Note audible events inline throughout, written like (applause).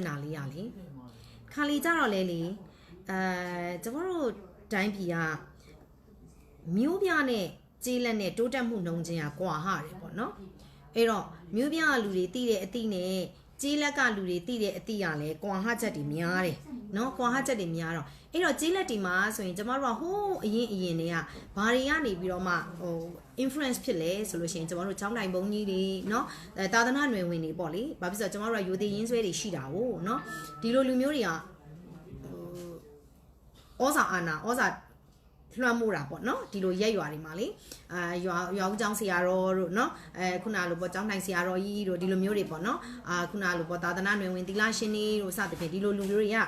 င်တာလေးရလေခါလီကြတော့လဲလေအဲကျမတို့တိုင်းပြည်ကမျိုးပြနဲ့ကြေးလက်နဲ့တိုးတက်မှုနှုံချင်းကကွာဟတယ်ပေါ့နော်အဲ့တော့မျိုးပြကလူတွေသိတဲ့အသည့်နဲ့ကြေးလက်ကလူတွေသိတဲ့အသည့်ကလည်းကွာဟချက်တွေများတယ်နော်ကွာဟချက်တွေများတော့ အဲ့တော့ကြေးလက်တီမှာဆိုရင်ကျမတို့ကဟိုးအရင်အရင်တွေကဘာတွေကနေပြီးတော့မှဟို influence ဖြစ်လဲဆိုလို့ရှိရင်ကျမတို့ချောင်းတိုင်ဘုံကြီးတွေเนาะအဲသာသနာ့ຫນွေဝင်တွေပေါ့လေဘာဖြစ်လို့ကျမတို့ကယူသေးရင်းဆွဲတွေရှိတာ哦เนาะဒီလိုလူမျိုးတွေကဟိုဩဇာအာဏာဩဇာ လွှမ်းမိုးတာပေါ့နော်ဒီလိုရက်ရွာတွေမှာလေအာရွာရွာဦးကျောင်းဆရာတော်တို့နော်အဲခုနလိုပေါ့ကျောင်းတိုင်ဆရာတော်ကြီးတို့ဒီလိုမျိုးတွေပေါ့နော်အာခုနလိုပေါ့သာသနာ့နယ်ဝင်သီလရှင်တွေတို့စသဖြင့်ဒီလိုလူမျိုးတွေက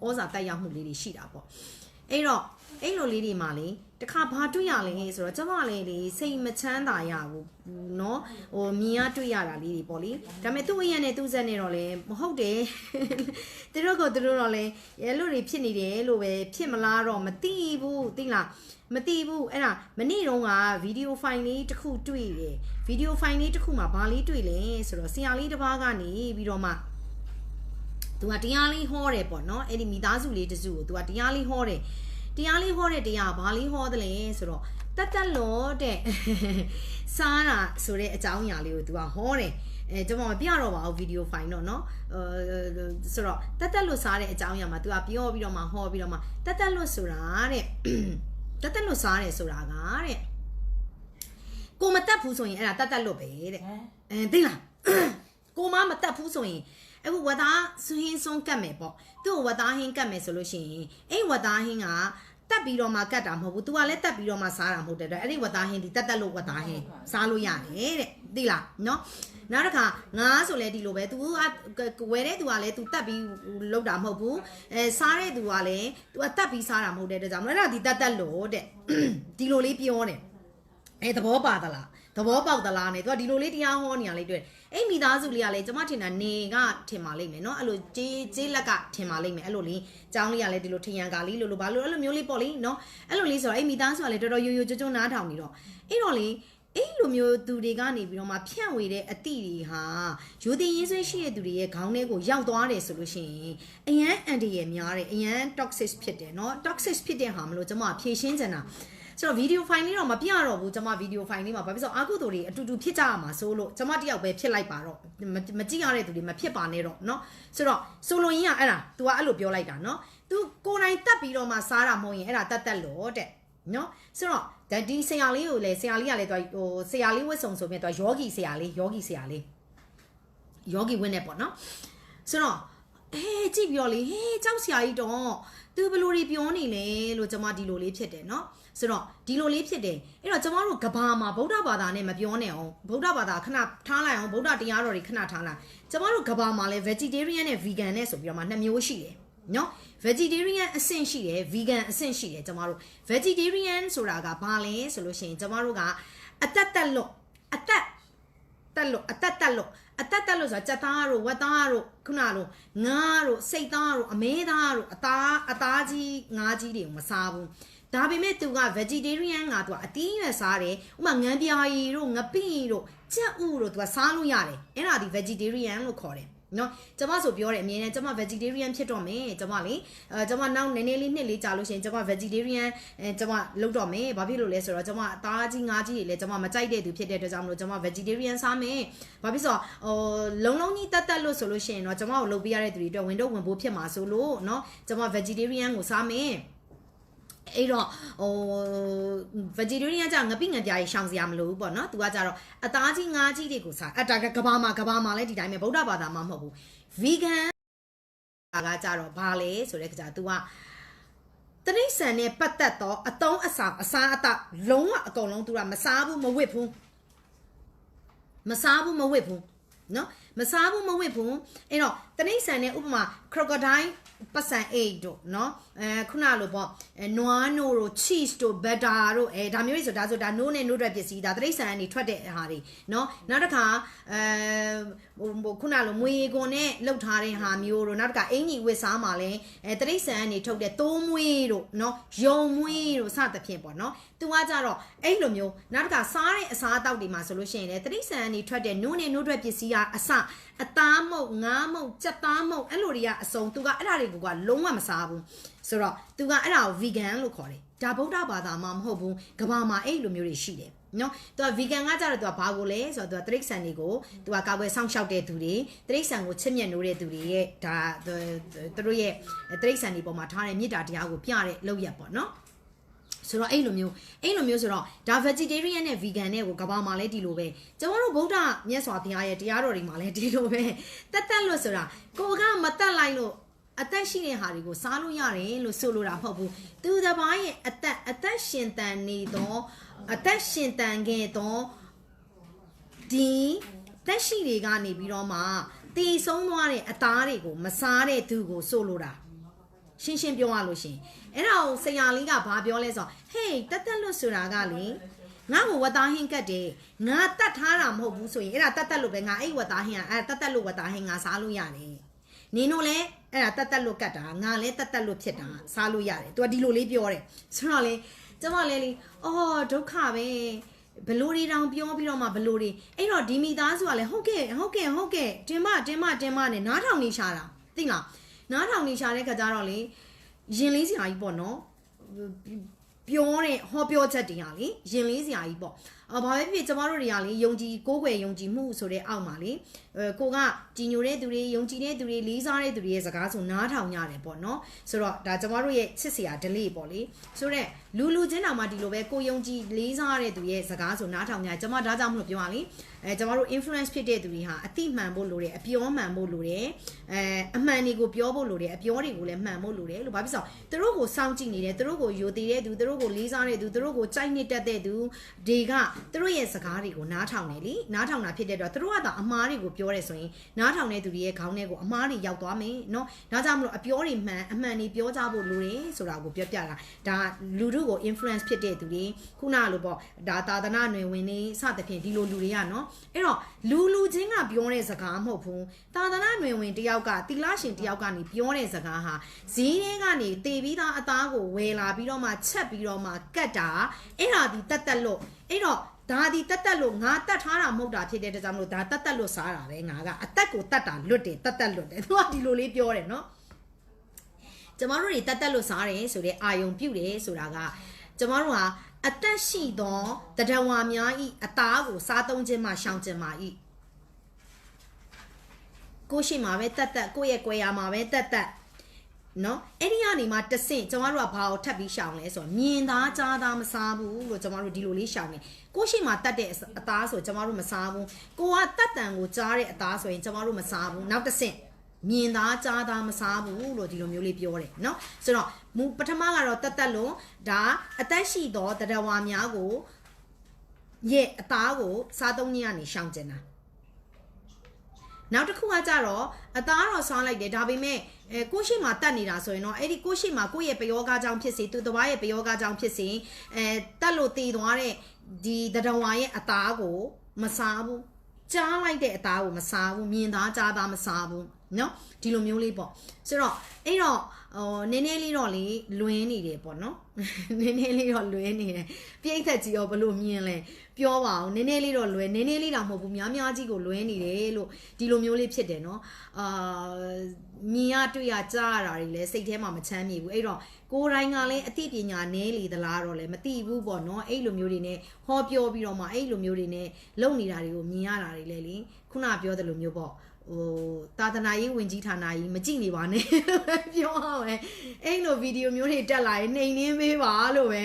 ဟိုဩဇာတက်ရောက်မှုလေးတွေရှိတာပေါ့အဲ့တော့ အဲ့လိုလေးတွေမှာလေတခါဘာတွေ့ရလဲဆိုတော့ကျမလည်းလေစိတ်မချမ်းသာရဘူးเนาะဟိုမြင်ရတွေ့ရတာလေးတွေပေါ့လေဒါပေမဲ့သူ့အရင်နဲ့သူ့ဇက်နဲ့တော့လေမဟုတ်တယ်သူတို့ကသူတို့တော့လေရဲလို့တွေဖြစ်နေတယ်လို့ပဲဖြစ်မလားတော့မသိဘူးသိလားမသိဘူးအဲ့ဒါမနေ့တုန်းကဗီဒီယိုဖိုင်လေးတစ်ခုတွေ့တယ်ဗီဒီယိုဖိုင်လေးတစ်ခုမှာဘာလေးတွေ့လဲဆိုတော့ဆရာလေးတစ်ပါးကနေပြီးတော့မှသူကတရားလေးဟောတယ်ပေါ့နော်အဲ့ဒီမိသားစုလေးတစုကိုသူကတရားလေးဟောတယ် တရားလေးဟောတဲ့တရားဘာလေးဟောတယ်လဲဆိုတော့တက်တက်လို့တဲ့စားတာဆိုတဲ့အကြောင်းအရာလေးကိုသူကဟောတယ်အဲကျွန်တော်မပြတော့ပါဘူးဗီဒီယိုဖိုင်တော့เนาะအဲဆိုတော့တက်တက်လို့စားတဲ့အကြောင်းအရာမှာသူကပြောပြီးတော့မှဟောပြီးတော့မှတက်တက်လို့ဆိုတာတဲ့တက်တက်လို့စားတယ်ဆိုတာကတဲ့ကိုမတက်ဘူးဆိုရင်အဲ့ဒါတက်တက်လို့ပဲတဲ့အဲသိလားကိုမမတက်ဘူးဆိုရင် အခုဝသားဆွဟင်းစွန်းကတ်မယ်ပေါ့သူ့ကိုဝသားဟင်းကတ်မယ်ဆိုလို့ရှိရင်အဲ့ဝသားဟင်းကတက်ပြီးတော့မှကတ်တာမဟုတ်ဘူး။ तू ကလည်းတက်ပြီးတော့မှစားတာမဟုတ်တဲ့အတွက်အဲ့ဒီဝသားဟင်းဒီတက်တက်လို့ဝသားဟင်းစားလို့ရတယ်တဲ့။သိလားနော်။နောက်တစ်ခါငါဆိုလဲဒီလိုပဲ तू ကဝယ်တဲ့ तू ကလည်း तू တက်ပြီးလောက်တာမဟုတ်ဘူး။အဲစားတဲ့ तू ကလည်း तू ကတက်ပြီးစားတာမဟုတ်တဲ့အတွက်ကြောင့်မလို့အဲ့ဒါဒီတက်တက်လို့တဲ့။ဒီလိုလေးပြောတယ်။ အဲသဘောပါသလား။သဘောပေါက်သလားနဲ့ तू ကဒီလိုလေးတရားဟောနေရလေးတွေ့အဲ့မိသားစုလေးကလည်းကျမထင်တာနေကထင်ပါလိမ့်မယ်เนาะအဲ့လိုကြေးကြေးလက်ကထင်ပါလိမ့်မယ်အဲ့လိုလေးကျောင်းလေးကလည်းဒီလိုထင်ရန်ကာလေးလို့လို့ဘာလို့အဲ့လိုမျိုးလေးပေါ့လေเนาะအဲ့လိုလေးဆိုတော့အဲ့မိသားစုကလည်းတော်တော်ရိုးရိုးကြွကြွနားထောင်နေတော့အဲ့တော့လေအဲ့လိုမျိုးသူတွေကနေပြီးတော့မှဖြန့်ဝေတဲ့အသည့်တွေဟာယူတင်ရင်းဆွဲရှိတဲ့သူတွေရဲ့ခေါင်းထဲကိုရောက်သွားတယ်ဆိုလို့ရှိရင်အရန်အန်တီရဲ့များတယ်အရန် toxic ဖြစ်တယ်เนาะ toxic ဖြစ်တဲ့ဟာမလို့ကျမဖြည့်ရှင်းချင်တာ ဆိုတော့ဗီဒီယိုဖိုင်လေးတော့မပြတော့ဘူးကျွန်မဗီဒီယိုဖိုင်လေးမှာဘာဖြစ်လို့အာကုသူတွေအတူတူဖြစ်ကြရမှာဆိုလို့ကျွန်မတယောက်ပဲဖြစ်လိုက်ပါတော့မကြည့်ရတဲ့သူတွေမဖြစ်ပါနဲ့တော့เนาะဆိုတော့ဆိုလိုရင်းကအဲ့ဒါ तू ကအဲ့လိုပြောလိုက်တာเนาะ तू ကိုယ်တိုင်တက်ပြီးတော့မှစားတာမဟုတ်ရင်အဲ့ဒါတက်တက်လို့တဲ့နော်ဆိုတော့ဒါဒီဆရာလေးကိုလည်းဆရာလေးကလည်းသူဟိုဆရာလေးဝတ်စုံဆိုပြီးတော့ယောဂီဆရာလေးယောဂီဆရာလေးယောဂီဝတ်နေပေါ့နော်ဆိုတော့ အေးကြည့်ပြောလေဟေးကြောက်ဆရာကြီးတော့သူဘလို့တွေပြောနေလဲလို့ကျွန်မဒီလိုလေးဖြစ်တယ်နော်ဆိုတော့ဒီလိုလေးဖြစ်တယ်အဲ့တော့ကျမတို့ကဘာမှာဗုဒ္ဓဘာသာနဲ့မပြောနဲ့အောင်ဗုဒ္ဓဘာသာခဏထားလိုက်အောင်ဗုဒ္ဓတရားတော်တွေခဏထားလိုက်ကျမတို့ကဘာမှာလဲ vegetarian နဲ့ vegan နဲ့ဆိုပြီးတော့မှနှစ်မျိုးရှိတယ်နော် vegetarian အဆင့်ရှိတယ် vegan အဆင့်ရှိတယ်ကျမတို့ vegetarian ဆိုတာကဘာလဲဆိုလို့ရှိရင်ကျမတို့ကအတက်တက်လွတ်အတက်တက်လွတ်အတက်တက်လွတ် အတက်တက်လို့ဆိုတာကြက်သားတို့ဝက်သားတို့ခုနလိုငါးတို့စိတ်သားတို့အမဲသားတို့အသားအသားကြီးငါးကြီးတွေကိုမစားဘူးဒါပေမဲ့သူက vegetarian ကသူကအတီးရွက်စားတယ်ဥမာငန်းပြာရီတို့ငပိတို့ကြက်ဥတို့သူကစားလို့ရတယ်အဲ့ဒါဒီ vegetarian လို့ခေါ်တယ် နော်ကျမဆိုပြောတယ်အမြင်နဲ့ကျမ vegetarian ဖြစ်တော့မယ်ကျမလေအဲကျမနောက်နည်းနည်းလေးနှစ်လေးကြာလို့ရှိရင်ကျမ vegetarian အဲကျမလုပ်တော့မယ်ဘာဖြစ်လို့လဲဆိုတော့ကျမအသားကြီးငါးကြီးတွေလည်းကျမမကြိုက်တဲ့သူဖြစ်တဲ့အတွက်ကြောင့်မလို့ကျမ vegetarian စားမယ်ဘာဖြစ်ဆိုတော့ဟိုလုံလုံးကြီးတက်တက်လို့ဆိုလို့ရှိရင်တော့ကျမကိုလုပ်ပေးရတဲ့သူတွေအတွက်ဝင်တော့ဝင်ဖို့ဖြစ်မှာဆိုလို့နော်ကျမ vegetarian ကိုစားမယ် အဲ့တော့ဟို vegetarian ကငပိငံပြားကြီးရှောင်စရာမလိုဘူးပေါ့နော်။ तू ကကြတော့အသားကြီးငါးကြီးတွေကိုစားအတာကကဘာမှာကဘာမှာလည်းဒီတိုင်းပဲဗုဒ္ဓဘာသာမှာမဟုတ်ဘူး။ vegan ကကြတော့ဘာလဲဆိုတဲ့ကြ तू ကတရိษံနဲ့ပတ်သက်တော့အတုံးအစာအစားအသောက်လုံးဝအကုန်လုံး तू ကမစားဘူးမဝစ်ဘူးမစားဘူးမဝစ်ဘူးနော် မစားဘူးမဝစ်ဘူးအဲ့တော့တရိษံနဲ့ဥပမာ crocodile ပတ်စံအိတ်တို့เนาะအဲခုနလိုပေါ့အဲနွားနို့တို့ cheese တို့ butter တို့အဲဒါမျိုးတွေဆိုဒါဆိုဒါနို့နဲ့နို့တဲ့ပစ္စည်းဒါတရိษံကနေထွက်တဲ့ဟာတွေเนาะနောက်တစ်ခါအဲဟိုခုနလိုမွေကွန်နဲ့လှုပ်ထားတဲ့ဟာမျိုးတို့နောက်တစ်ခါအင်ကြီးဝစ်စားမှာလဲအဲတရိษံကနေထုတ်တဲ့သိုးမွေးတို့เนาะယုံမွေးတို့စသဖြင့်ပေါ့เนาะသူကကြတော့အဲ့လိုမျိုးနောက်တစ်ခါစားတဲ့အစားအသောက်တွေမှာဆိုလို့ရှိရင်လေတရိษံကနေထွက်တဲ့နို့နဲ့နို့တဲ့ပစ္စည်းကအစ အသားမုတ်ငါးမုတ်ကြက်သားမုတ်အဲ့လိုတွေကအစုံသူကအဲ့ဒါတွေကိုကလုံးဝမစားဘူးဆိုတော့သူကအဲ့ဒါကို vegan လို့ခေါ်တယ်ဒါဗုဒ္ဓဘာသာမှာမဟုတ်ဘူးကဘာမှာအဲ့လိုမျိုးတွေရှိတယ်နော်သူက vegan ကကြတော့သူကဘာကိုလဲဆိုတော့သူကတရိတ်ဆန်တွေကိုသူကကာကွယ်စောင့်ရှောက်တဲ့သူတွေတရိတ်ဆန်ကိုချစ်မြတ်နိုးတဲ့သူတွေရဲ့ဒါသူတို့ရဲ့တရိတ်ဆန်တွေပေါ်မှာထားတဲ့မေတ္တာတရားကိုပြတဲ့လောက်ရက်ပေါ့နော် ဆိုတော့အဲ့လိုမျိုးအဲ့လိုမျိုးဆိုတော့ဒါ vegetarian နဲ့ vegan နဲ့ကိုကဘာမှာလဲဒီလိုပဲကျွန်တော်တို့ဗုဒ္ဓမြတ်စွာဘုရားရဲ့တရားတော်တွေမှာလဲဒီလိုပဲတက်တက်လို့ဆိုတာကိုကမတက်လိုက်လို့အသက်ရှိတဲ့ဟာတွေကိုစားလို့ရတယ်လို့ဆိုလိုတာမဟုတ်ဘူးသူတစ်ပါးရဲ့အသက်အသက်ရှင်တန်နေသောအသက်ရှင်တန်ခဲ့သောဒီတက်ရှိတွေကနေပြီးတော့မှတည်ဆုံးသွားတဲ့အသားတွေကိုမစားတဲ့သူကိုဆိုလိုတာရှင်းရှင်းပြောရလို့ရှရင် အဲ့ဒါကိုဆရာလေးကဘာပြောလဲဆိုတော့ဟေးတက်တက်လွတ်ဆိုတာကလေငါ့ကိုဝတ်သားဟင်းကတ်တယ်ငါတတ်ထားတာမဟုတ်ဘူးဆိုရင်အဲ့ဒါတက်တက်လို့ပဲငါအဲ့ဝတ်သားဟင်းကအဲ့တက်တက်လို့ဝတ်သားဟင်းငါစားလို့ရတယ်နင်တို့လည်းအဲ့ဒါတက်တက်လို့ကတ်တာငါလည်းတက်တက်လို့ဖြစ်တာစားလို့ရတယ်သူကဒီလိုလေးပြောတယ်ဆိုတော့လေကျမလည်းလေအော်ဒုက္ခပဲဘလို့တွေတောင်ပြောပြီးတော့မှဘလို့တွေအဲ့တော့ဒီမိသားစုကလည်းဟုတ်ကဲ့ဟုတ်ကဲ့ဟုတ်ကဲ့တင်မတင်မတင်မနဲ့နားထောင်နေရှာတာသိလားနားထောင်နေရှာတဲ့ခါကျတော့လေ ရင်လေးစရာကြီးပေါ့နော်ပြောတဲ့ဟောပြောချက်တွေကလေရင်လေးစရာကြီးပေါ့အဘာပဲဖြစ်ကျမတို့တွေကလေယုံကြည်ကိုးကွယ်ယုံကြည်မှုဆိုတဲ့အောက်မှာလေအဲကိုကကြည်ညိုတဲ့သူတွေယုံကြည်တဲ့သူတွေလေးစားတဲ့သူတွေရဲ့စကားဆိုနားထောင်ရတယ်ပေါ့နော်ဆိုတော့ဒါကျမတို့ရဲ့ချစ်စရာ delay ပေါ့လေဆိုတော့လူလူချင်းတောင်မှဒီလိုပဲကိုယုံကြည်လေးစားတဲ့သူရဲ့စကားဆိုနားထောင်ကြကျမဒါကြောင့်မလို့ပြောရလေအဲကျမတို့ influence ဖြစ်တဲ့သူတွေဟာအတိမှန်ဖို့လိုတယ်အပြောမှန်ဖို့လိုတယ်အဲအမှန်တွေကိုပြောဖို့လိုတယ်အပြောတွေကိုလည်းမှန်ဖို့လိုတယ်လို့ဘာဖြစ်လို့သူတို့ကိုစောင့်ကြည့်နေတယ်သူတို့ကိုယိုတည်တဲ့သူသူတို့ကိုလေးစားတဲ့သူသူတို့ကိုကြိုက်နှစ်တက်တဲ့သူတွေကသူတို့ရဲ့စကားတွေကိုနားထောင်တယ်လीနားထောင်တာဖြစ်တဲ့တော့သူတို့ကတော့အမားတွေကိုပြောတယ်ဆိုရင်နားထောင်တဲ့သူတွေရဲ့ခေါင်းထဲကိုအမားတွေရောက်သွားမယ်เนาะဒါကြောင့်မလို့အပြောတွေမှန်အမှန်တွေပြောကြဖို့လိုတယ်ဆိုတာကိုပြောပြတာဒါလူတို့ ု့လူကို influence ဖြစ်တဲ့သူတွေခုနလိုပေါ့ဒါသာသနာနွယ်ဝင်နေစသဖြင့်ဒီလိုလူတွေကနော်အဲ့တော့လူလူချင်းကပြောတဲ့စကားမဟုတ်ဘူးသာသနာနွယ်ဝင်တယောက်ကတိလရှင်တယောက်ကနေပြောတဲ့စကားဟာဈေးထဲကနေတည်ပြီးသားအသားကိုဝယ်လာပြီးတော့မှချက်ပြီးတော့မှကတ်တာအဲ့ဒါဒီတက်တက်လို့အဲ့တော့ဒါဒီတက်တက်လို့ငါတက်ထားတာမဟုတ်တာဖြစ်တဲ့တကြောင်မလို့ဒါတက်တက်လို့စားတာပဲငါကအသက်ကိုတက်တာလွတ်တယ်တက်တက်လွတ်တယ်သူကဒီလိုလေးပြောတယ်နော် ကျမတို့တွေတက်တက်လို့စားတယ်ဆိုတဲ့အာယုံပြုတ်တယ်ဆိုတာကကျမတို့ဟာအသက်ရှိသောတဒဝါများဤအသားကိုစားသုံးခြင်းမှရှောင်ခြင်းမှဤကိုရှိမှာပဲတက်တက်ကိုယ့်ရဲ့ကွယ်ရာမှာပဲတက်တက်နော်အဲ့ဒီကနေမှတဆင့်ကျမတို့ကဘာကိုထပ်ပြီးရှောင်လဲဆိုတော့မြင်သားကြားသားမစားဘူးလို့ကျမတို့ဒီလိုလေးရှောင်နေကိုရှိမှတတ်တဲ့အသားဆိုကျမတို့မစားဘူးကိုကတတ်တန်ကိုကြားတဲ့အသားဆိုရင်ကျမတို့မစားဘူးနောက်တဆင့် မြင်သားကြားသားမစားဘူးလို့ဒီလိုမျိုးလေးပြောတယ်เนาะဆိုတော့မူပထမကတော့တက်တက်လို့ဒါအသက်ရှိသောတရဝါများကိုရဲ့အသားကိုစားသုံးခြင်းကနေရှောင်ကျင်တာနောက်တစ်ခုကကြတော့အသားတော့စားလိုက်တယ်ဒါပေမဲ့အဲကိုရှိမှတတ်နေတာဆိုရင်တော့အဲ့ဒီကိုရှိမှကိုယ့်ရဲ့ပယောဂကြောင့်ဖြစ်စေသူတစ်ပါးရဲ့ပယောဂကြောင့်ဖြစ်စေအဲတတ်လို့တည်သွားတဲ့ဒီတရဝါရဲ့အသားကိုမစားဘူး ကြားလိုက်တဲ့အသားကိုမစားဘူးမြင်သားကြားသားမစားဘူးเนาะဒီလိုမျိုးလေးပေါ့ဆိုတော့အဲ့တော့ဟိုနည်းနည်းလေးတော့လေလွင်းနေတယ်ပေါ့နော်နည်းနည်းလေးတော့လွင်းနေတယ်ပြိဋ္ဌက်ကြီးရောဘလို့မြင်လဲ ပြောပါအောင်နည်းနည်းလေးတော့လွယ်နည်းနည်းလေးတော့မဟုတ်ဘူးများများကြီးကိုလွဲနေတယ်လို့ဒီလိုမျိုးလေးဖြစ်တယ်နော်အာမြင်ရတွေ့ရကြားရတာတွေလည်းစိတ်ထဲမှာမချမ်းမြေဘူးအဲ့တော့ကိုယ်တိုင်ကလည်းအသိပညာနည်းလေသလားတော့လည်းမသိဘူးပေါ့နော်အဲ့လိုမျိုးတွေနဲ့ဟောပြောပြီးတော့မှအဲ့လိုမျိုးတွေနဲ့လုပ်နေတာတွေကိုမြင်ရတာတွေလည်းလေခုနပြောသလိုမျိုးပေါ့ဟိုသာသနာရေးဝင်ကြီးဌာနကြီးမကြည့်နေပါနဲ့ပြောအောင်ပဲအဲ့လိုဗီဒီယိုမျိုးတွေတက်လာရင်နှိမ်နှင်းပေးပါလို့ပဲ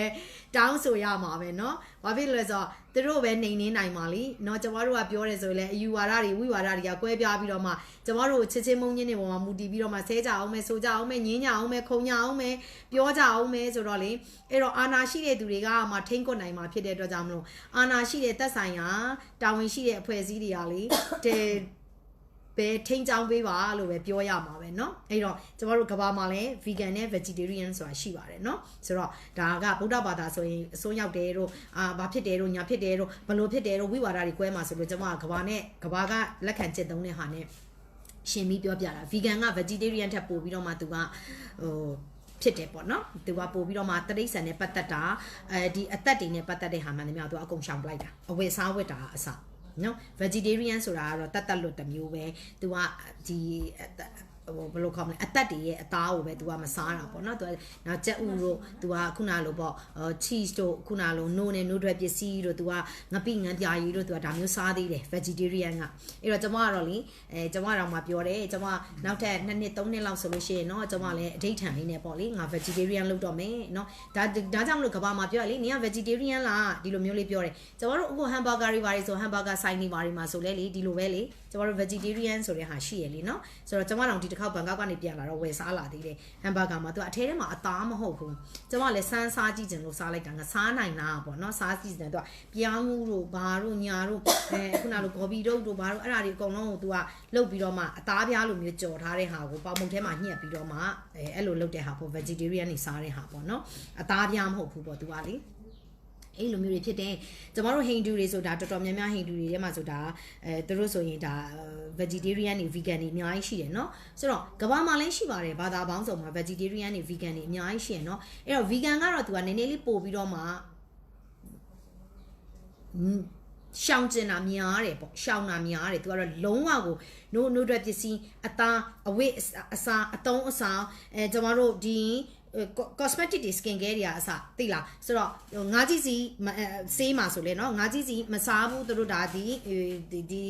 တောင်းဆိုရမှာပဲเนาะဘာဖြစ်လဲဆိုတော့ သူတို့ပဲနှိမ်နှင်းနိုင်ပါလိเนาะကျမတို့ကပြောတယ်ဆိုရင်လည်းအယူဝါဒတွေဝိဝါဒတွေကကွဲပြားပြီးတော့မှကျမတို့ချစ်ချင်းမုန်းချင်းတွေပေါ်မှာမူတည်ပြီးတော့မှဆဲကြအောင်မယ်ဆိုကြအောင်မယ်ညင်းကြအောင်မယ်ခုံကြအောင်မယ်ပြောကြအောင်မယ်ဆိုတော့လေအဲ့တော့အာနာရှိတဲ့သူတွေကမှထိမ့်ကွနိုင်မှာဖြစ်တဲ့အတွက်ကြောင့်မလို့အာနာရှိတဲ့သက်ဆိုင်ရာတာဝန်ရှိတဲ့အဖွဲ့အစည်းတွေကလေတဲ့ ပဲထိန်းချောင်းပေးပါလို့ပဲပြောရမှာပဲเนาะအဲ့တော့ကျမတို့ကဘာမှာလဲ vegan နဲ့ vegetarian ဆိုတာရှိပါတယ်เนาะဆိုတော့ဒါကဗုဒ္ဓဘာသာဆိုရင်အစွန်းရောက်တယ်တို့အာဘာဖြစ်တယ်တို့ညာဖြစ်တယ်တို့ဘလို့ဖြစ်တယ်တို့ဝိဝါဒတွေကွဲမှာဆိုလို့ကျမကကဘာနဲ့ကဘာကလက်ခံကျင့်သုံးတဲ့ဟာနဲ့ရှင်ပြီးပြောပြတာ vegan က vegetarian ထက်ပိုပြီးတော့မှသူကဟိုဖြစ်တယ်ပေါ့နော်သူကပို့ပြီးတော့မှတရိတ်ဆန်နဲ့ပတ်သက်တာအဲဒီအသက်တွေနဲ့ပတ်သက်တဲ့ဟာမှန်တယ်မြောက်သူကအကုန်ရှောင်ပလိုက်တာအဝယ်စားဝတ်တာအစ နော် vegetarian ဆိုတာကတော့တတ်တတ်လွတ်တစ်မျိုးပဲသူကဒီ ဟိုဘယ်လိုခေါ်မလဲအသက်တွေရဲ့အသားကိုပဲ तू ကမစားတာပေါ့နော် तू နောက်ကြက်ဥတို့ तू ကခုနလိုပေါ့ cheese တို့ခုနလို no နဲ့ no တွေပစ္စည်းတို့ तू ကငပိငန်းပြာရီတို့ तू ကဒါမျိုးစားသေးတယ် vegetarian ကအဲ့တော့ကျွန်မကတော့လေအဲကျွန်မတော့မှပြောတယ်ကျွန်မနောက်ထပ်2နှစ်3နှစ်လောက်ဆိုလို့ရှိရင်เนาะကျွန်မလည်းအဋိဌံလေးနဲ့ပေါ့လေငါ vegetarian လုပ်တော့မယ်เนาะဒါဒါကြောင့်မလို့ကဘာမှာပြောရလေနင်က vegetarian လားဒီလိုမျိုးလေးပြောတယ်ကျွန်တော်တို့အခု hamburger တွေပါတယ်ဆို hamburger ဆိုင်နေပါတယ်မှာဆိုလဲလေဒီလိုပဲလေကျွန်တော်တို့ vegetarian ဆိုတဲ့ဟာရှိရလေเนาะဆိုတော့ကျွန်မတို့ဒီ တစ်ခေါက်ဘန်ကောက်ကနေပြန်လာတော့ဝယ်စားလာသေးတယ်ဟမ်ဘာဂါမှာသူကအထဲထဲမှာအသားမဟုတ်ဘူးကျွန်မလည်းစမ်းစားကြည့်ချင်လို့စားလိုက်တာငါစားနိုင်လားပေါ့နော်စားကြည့်တယ်သူကပြောင်းမှုတို့ဘာတို့ညာတို့အဲခုနလိုဂေါ်ဘီတို့တို့ဘာတို့အဲ့ဒါတွေအကုန်လုံးကိုသူကလုတ်ပြီးတော့မှအသားပြားလိုမျိုးကြော်ထားတဲ့ဟာကိုပေါင်မုတ်ထဲမှာညှက်ပြီးတော့မှအဲအဲ့လိုလုတ်တဲ့ဟာပေါ့ vegetarian နေစားတဲ့ဟာပေါ့နော်အသားပြားမဟုတ်ဘူးပေါ့သူကလေ အဲ့လိုမျိုးတွေဖြစ်တယ်ကျမတို့ဟိန္ဒူတွေဆိုတာတော်တော်များများဟိန္ဒူတွေထဲမှာဆိုတာအဲသူတို့ဆိုရင်ဒါ vegetarian တွေ vegan တွေအများကြီးရှိတယ်เนาะဆိုတော့ကဘာမှလည်းရှိပါတယ်ဘာသာပေါင်းစုံမှာ vegetarian တွေ vegan တွေအများကြီးရှိရယ်เนาะအဲ့တော့ vegan ကတော့သူကနည်းနည်းလေးပို့ပြီးတော့မှရှောင်းကျင်တာများတယ်ပေါ့ရှောင်းတာများတယ်သူကတော့လုံးဝကိုနို့နို့အတွက်ပစ္စည်းအသားအဝိအစာအတုံးအစာအဲကျမတို့ဒီ cosmetic တွေ skin care တွေကအစသိလားဆိုတော့ငါးကြီးစီဆေးမှာဆိုလဲเนาะငါးကြီးစီမစားဘူးသူတို့ဒါဒီဒီဒီ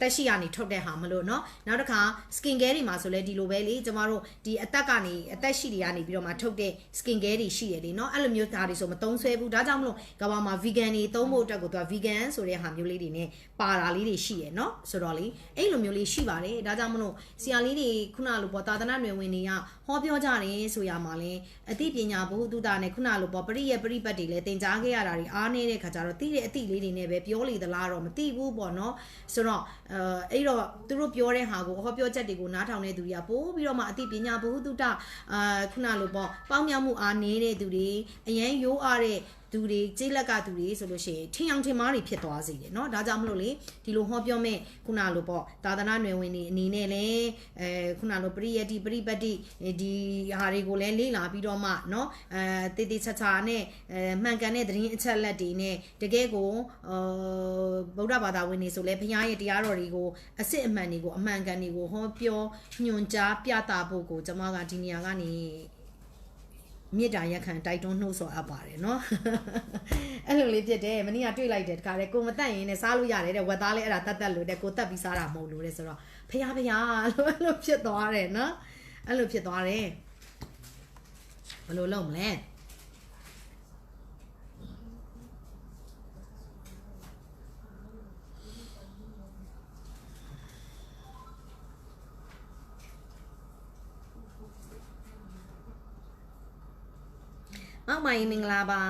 တက်ရှိကနေထုတ်တဲ့ဟာမလို့เนาะနောက်တစ်ခါ skin care တွေမှာဆိုလဲဒီလိုပဲလေကျမတို့ဒီအသက်ကနေအသက်ရှိတွေကနေပြီးတော့မှထုတ်တဲ့ skin care တွေရှိတယ်လေเนาะအဲ့လိုမျိုးဒါတွေဆိုမသုံးဆွဲဘူးဒါကြောင့်မလို့ကဘာမှာ vegan တွေသုံးဖို့အတွက်ကိုသူက vegan ဆိုတဲ့ဟာမျိုးလေးတွေနဲ့ပါတာလေးတွေရှိရယ်เนาะဆိုတော့လေအဲ့လိုမျိုးလေးရှိပါတယ်ဒါကြောင့်မလို့ဆရာလေးတွေခုနလိုပေါ့သာသနာ့နယ်ဝင်တွေကဟောပြောကြတယ်ဆိုရမှာလဲ အသိပညာဘ ഹു တုဒနဲ့ခုနလိုပေါ့ပရိယပရိပတ်တွေလည်းသင်ကြားခဲ့ရတာတွေအားနေတဲ့ခါကျတော့သိတဲ့အသိလေးတွေနဲ့ပဲပြောလေသလားတော့မသိဘူးပေါ့နော်ဆိုတော့အဲအဲ့တော့သူတို့ပြောတဲ့ဟာကိုဟောပြောချက်တွေကိုနားထောင်တဲ့သူတွေကပို့ပြီးတော့မှအသိပညာဘ ഹു တုဒအာခုနလိုပေါ့ပေါင်းမြောက်မှုအားနေတဲ့သူတွေအရန်ရိုးအားတဲ့ သူတွေကြေးလက်ကသူတွေဆိုလို့ရှိရင်ထင်အောင်ထင်မှားတွေဖြစ်သွားစေတယ်เนาะဒါကြောင့်မလို့လေဒီလိုဟောပြောမဲ့ခုနလိုပေါ့သာသနာ့နယ်ဝင်တွေအနေနဲ့လည်းအဲခုနလိုပရိယတိပရိပတ်တိဒီဟာတွေကိုလည်းလေ့လာပြီးတော့မှเนาะအဲတေးသေးချာချာနဲ့အဲမှန်ကန်တဲ့သတင်းအချက်လက်တွေနဲ့တကယ်ကိုအာဗုဒ္ဓဘာသာဝင်တွေဆိုလဲဘုရားရဲ့တရားတော်တွေကိုအစစ်အမှန်တွေကိုအမှန်ကန်တွေကိုဟောပြောညွှန်ကြားပြသဖို့ကိုကျွန်မကဒီနေရာကနေ မြေတားရက်ခံတိုက်တွန်းနှိုးဆော်အပ်ပါတယ်နော်အဲ့လိုလေးဖြစ်တယ်မနေ့ကတွေ့လိုက်တယ်တခါလေကိုမတက်ရင်လည်းစားလို့ရတယ်တဲ့ဝက်သားလည်းအဲ့ဒါတက်တက်လို့တဲ့ကိုတက်ပြီးစားတာမဟုတ်လို့တဲ့ဆိုတော့ဖះဖះလို့အဲ့လိုဖြစ်သွားတယ်နော်အဲ့လိုဖြစ်သွားတယ်ဘယ်လိုလုပ်မလဲ မောက်မိုင်မင်္ဂလာပါ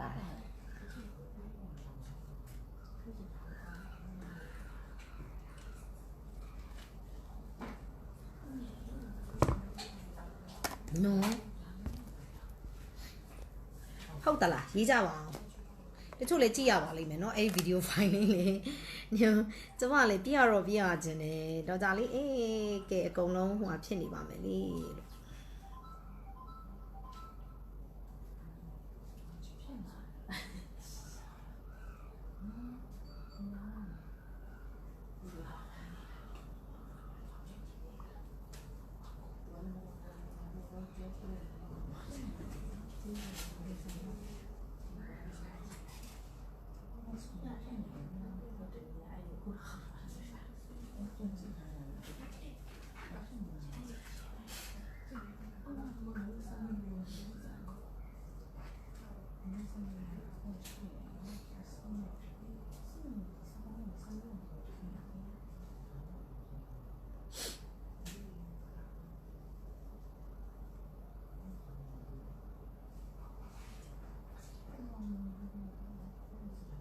လာတယ်နော် ဟုတ်တလားရေးကြပါအောင်တချို့လည်းကြည့်ရပါလိမ့်မယ်เนาะအဲ့ဒီဗီဒီယိုဖိုင်လေးလေညကျမလည်းပြရတော့ပြရခြင်းတယ်တော့ဒါလေးအေးကဲအကုန်လုံးဟိုဖြစ်နေပါမယ်လေလို့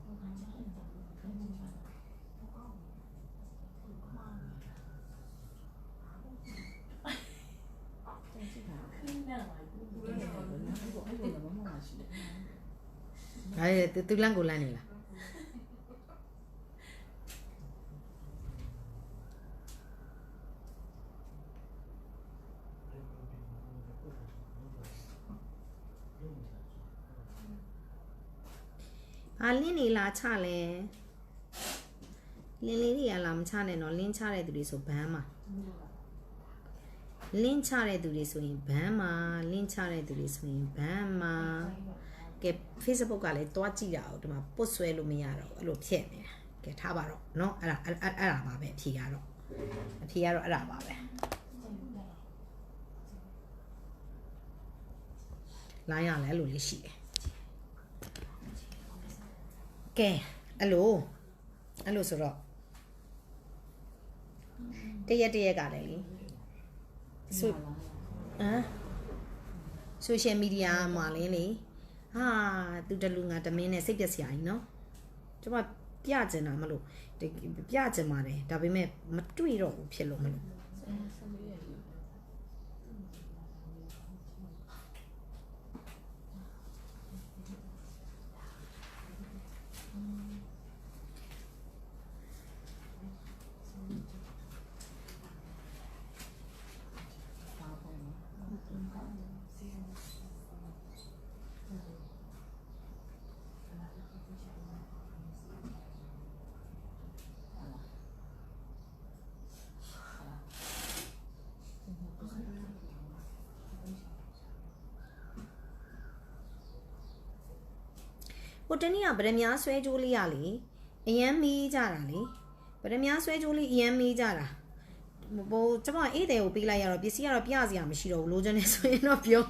(laughs) 哎，都都两个男的了。 န့်ကိုလန့်နေလားအာလင်းနေလာချလဲလင်းလေးတွေကလာမချနဲ့တော့လင်းချတဲ့သူတွေဆိုဘန်းမှာလင်းချတဲ့သူတွေဆိုရင်ဘန်းမှာလင်းချတဲ့သူတွေဆိုရင်ဘန်းမှာကဲ Facebook ကလည်းတွားကြည့်တာ哦ဒီမှာပုတ်ဆွဲလို့မရတော့ဘူးအဲ့လိုဖြစ်နေတာကဲထားပါတော့เนาะအဲ့ဒါအဲ့အဲ့အဲ့ဒါပါပဲအဖြေကတော့အဖြေကတော့အဲ့ဒါပါပဲလိုင်းရလဲအဲ့လိုလေးရှိတယ် ကဲအဲ့လိုအဲ့လိုဆိုတော့တရက်တရက်ကလည်းလေဆိုဟမ်ဆိုရှယ်မီဒီယာမှာလင်းလေဟာသူတလူငါတမင်းနဲ့စိတ်ပြက်စရာကြီးနော်ကျွန်မပြကျင်တာမလို့တကယ်ပြကျင်ပါတယ်ဒါပေမဲ့မတွေ့တော့ဘူးဖြစ်လို့မလို့ဟို တနေ့ကဗရမ ्या ဆွဲကြိုးလေးရလေအရန်မီးကြတာလေဗရမ ्या ဆွဲကြိုးလေးအရန်မီးကြတာဘိုးကျွန်မအေးတယ်ကိုပေးလိုက်ရတော့ပစ္စည်းကတော့ပြစရာမရှိတော့ဘူးလိုချင်နေဆိုရင်တော့ပြော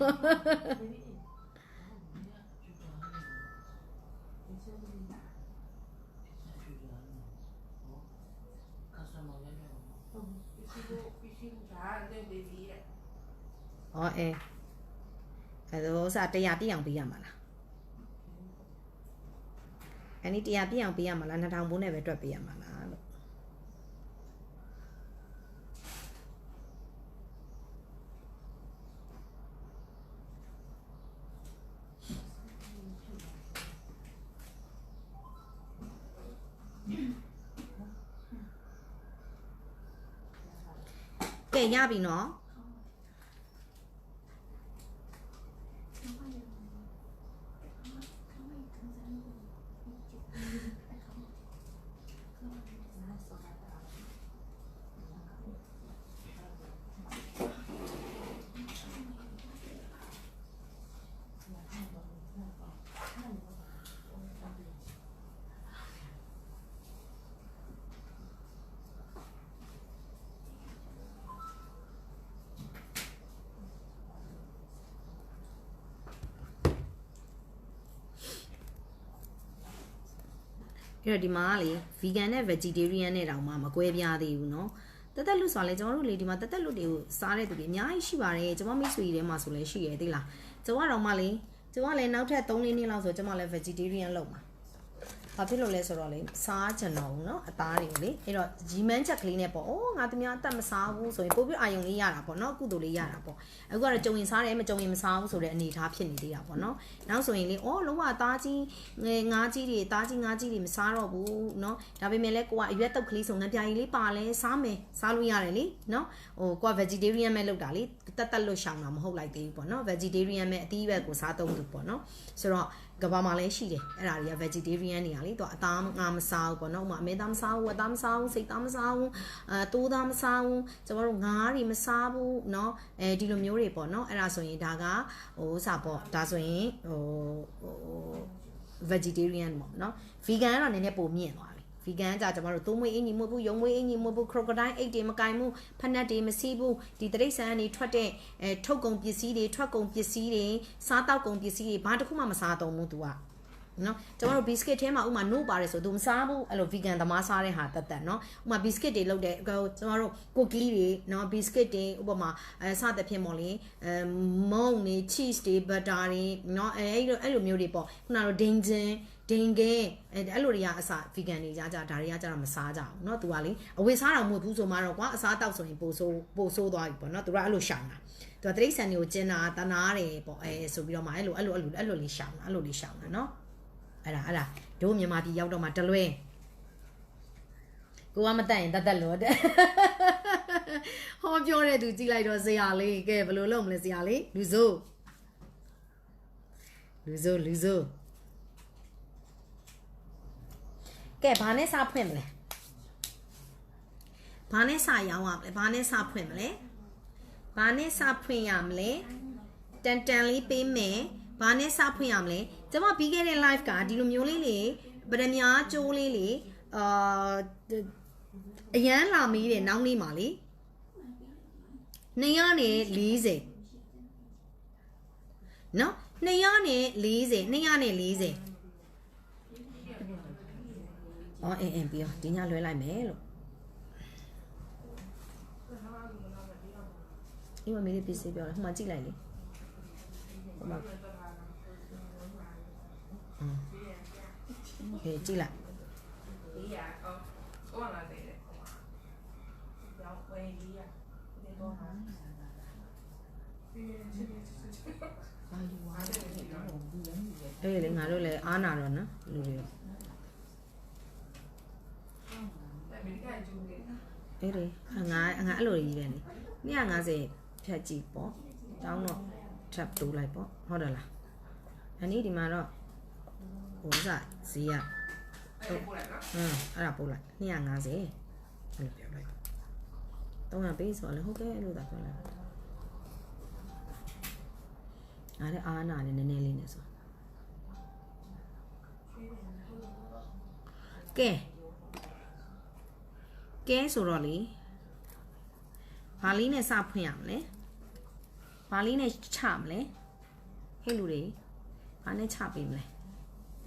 ဟောအဲအဲဒါဥစားတရားပြည့်အောင်ပေးရမှာလား အဲ့ဒီတရားပြည့်အောင်ပေးရမှာလား2000ဘိုးနဲ့ပဲတွက်ပေးရမှာလားလို့ကဲရပြီနော် အဲ့တော့ဒီမှာကလေ vegan နဲ့ vegetarian နဲ့တောင်မှမကွဲပြားသေးဘူးเนาะတက်တက်လွတ်ဆိုလဲကျွန်တော်တို့လေဒီမှာတက်တက်လွတ်တွေကိုစားတဲ့သူတွေအများကြီးရှိပါတယ်ကျွန်မမိတ်ဆွေတွေထဲမှာဆိုလဲရှိရသေးလားကျွန်မတော့မှလေကျွန်မလည်းနောက်ထပ်3လေးနှစ်လောက်ဆိုကျွန်မလည်း vegetarian လုပ်မှာ ဘာဖြစ်လို့လဲဆိုတော့လေစားကြတော့ဘူးเนาะအသားတွေလေအဲ့တော့ဂျီမန်းချက်ကလေးနဲ့ပေါ့အိုးငါတမအသက်မစားဘူးဆိုရင်ပို့ပြီးအာယုံလေးရတာပေါ့เนาะကုသိုလ်လေးရတာပေါ့အခုကတော့ကြုံရင်စားတယ်မကြုံရင်မစားဘူးဆိုတဲ့အနေအထားဖြစ်နေသေးတာပေါ့เนาะနောက်ဆိုရင်လေအော်လုံးဝအသားကြီးငယ်ငါးကြီးတွေအသားကြီးငါးကြီးတွေမစားတော့ဘူးเนาะဒါပေမဲ့လည်းကိုကအရွက်တုပ်ကလေးဆိုငပြာကြီးလေးပါလဲစားမယ်စားလို့ရတယ်လေเนาะဟိုကိုက vegetarian မဲ့လောက်တာလေတက်တက်လွတ်ရှောင်တာမဟုတ်လိုက်သေးဘူးပေါ့เนาะ vegetarian မဲ့အသီးဘက်ကိုစားသုံးသူပေါ့เนาะဆိုတော့ ကဘာမှာလည်းရှိတယ်အဲ့ဒါတွေက vegetarian တွေကလေသူကအသားငါမစားဘူးပေါ့နော်ဥမာအမေသားမစားဘူးဝက်သားမစားဘူးစိတ်သားမစားဘူးအဲတိုးသားမစားဘူးကျမတို့ငါးတွေမစားဘူးเนาะအဲဒီလိုမျိုးတွေပေါ့နော်အဲ့ဒါဆိုရင်ဒါကဟိုစပေါ့ဒါဆိုရင်ဟိုဟို vegetarian ပေါ့နော် vegan ကတော့နည်းနည်းပိုမြင့်သွား း ပြီ vegan ကြကျွန်တော်တို့သုံးမွေးအင်ကြီးမဟုတ်ဘူးရုံမွေးအင်ကြီးမဟုတ်ဘူး crocodile အိတ်တွေမကင်ဘူးဖက်နက်တွေမစီးဘူးဒီတရိတ်ဆန်တွေထွက်တဲ့အဲထုတ်ကုန်ပစ္စည်းတွေထွက်ကုန်ပစ္စည်းတွေစားတောက်ကုန်ပစ္စည်းတွေဘာတစ်ခုမှမစားတော့ဘူး तू อ่ะနော်ကျွန်တော်တို့ biscuit ထဲမှာဥမာ no ပါတယ်ဆိုသူမစားဘူးအဲ့လို vegan သမားစားတဲ့ဟာတက်တက်နော်ဥမာ biscuit တွေလုပ်တဲ့ကျွန်တော်တို့ cookie တွေနော် biscuit တွေဥပမာအဲစသဖြင့်ပေါ့လေအဲမုံတွေ cheese တွေ butter တွေနော်အဲအဲ့လိုအဲ့လိုမျိုးတွေပေါ့ခုနကတော့ dingin ဒင်ကဲအဲအဲ့လိုတွေကအစ vegan တွေကြကြဒါတွေကကြတော့မစားကြဘူးเนาะသူကလေအဝေစားတော့မဟုတ်ဘူးဆိုမှတော့ကွာအစားတောက်ဆိုရင်ပိုဆိုးပိုဆိုးသွားပြီပေါ့เนาะသူကအဲ့လိုရှောင်တာ သူကတိရစ္ဆာန်တွေကိုကျင်းတာတနာတယ်ပေါ့အဲဆိုပြီးတော့မှအဲ့လိုအဲ့လိုအဲ့လိုအဲ့လိုလေးရှောင်းတာအဲ့လိုလေးရှောင်းတာနော်အဲ့ဒါအဲ့ဒါတို့မြန်မာပြည်ရောက်တော့မှတလွဲကိုကမတက်ရင်တတ်တက်လို့တဲ့ဟောပြောတဲ့သူကြည့်လိုက်တော့ဇရာလေးကဲဘယ်လိုလုပ်မလဲဇရာလေးလူစိုးလူစိုးလူစိုး ကဲဘာနဲ့စဖွင့်မလဲဘာနဲ့စရောင်းရမလဲဘာနဲ့စဖွင့်မလဲဘာနဲ့စဖွင့်ရမလဲတန်တန်လေးပေးမယ်ဘာနဲ့စဖွင့်ရမလဲကျွန်မပြီးခဲ့တဲ့ live ကဒီလိုမျိုးလေးလေဗဒမြားကျိုးလေးလေအာအရန်လာမီးတဲ့နောင်းလေးမှာလေ240နော်240 240 အော်အင်းအင်းပြီးတော့ဒီညလွှဲလိုက်မယ်လို့ဒီမမေးလေးပစ္စည်းပြောတယ်ဟိုမှာကြည့်လိုက်လေဟိုမှာอืมဟေးကြည့်လိုက်လေးရအော်ကိုကလာတယ်တဲ့ရောင်းဝယ်လေးရဒီတော့ဟာအေးလေငါတို့လည်းအားနာတော့နော်လူတွေ အမေရိကန်ကျူးနေအေးလေငါငါအဲ့လိုကြီးပဲလေ250ဖြတ်ကြည့်ပေါ့တောင်းတော့ထပ်တိုးလိုက်ပေါ့ဟုတ်တယ်လားအနည်းဒီမှာတော့ဟိုစားဈေးရအဲ့ပို့လိုက်နော်ဟမ်အဲ့ဒါပို့လိုက်250အဲ့လိုပြောလိုက်300ပေးဆိုတော့လေဟုတ်ကဲ့လို့သာပြောလိုက်အားရအားနာနေနည်းနည်းလေးနဲ့ဆိုကဲ ကဲဆိုတော့လေဘာလေးနဲ့စဖွင့်ရမလဲဘာလေးနဲ့ချမလဲဟဲ့လူတွေဘာနဲ့ချပေးမလဲ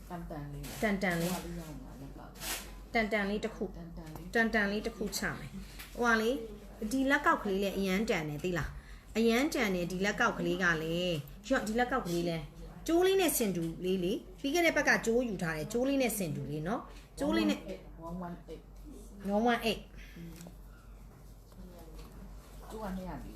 တန်တန်လေး တန်တန်လေး ဘာလို့ရောက်မှာလဲကောက် တန်တန်လေးတစ်ခု တန်တန်လေး တန်တန်လေးတစ်ခုချမယ်ဟိုကလေဒီလက်ကောက်ကလေးလည်းအရန်တန်တယ်သိလားအရန်တန်တယ်ဒီလက်ကောက်ကလေးကလည်းရော့ဒီလက်ကောက်ကလေးလည်းကျိုးလေးနဲ့စင်တူလေးလေပြီးခဲ့တဲ့ဘက်ကကျိုးယူထားတယ်ကျိုးလေးနဲ့စင်တူလေးเนาะကျိုးလေးနဲ့ 118 118 200လေးနော်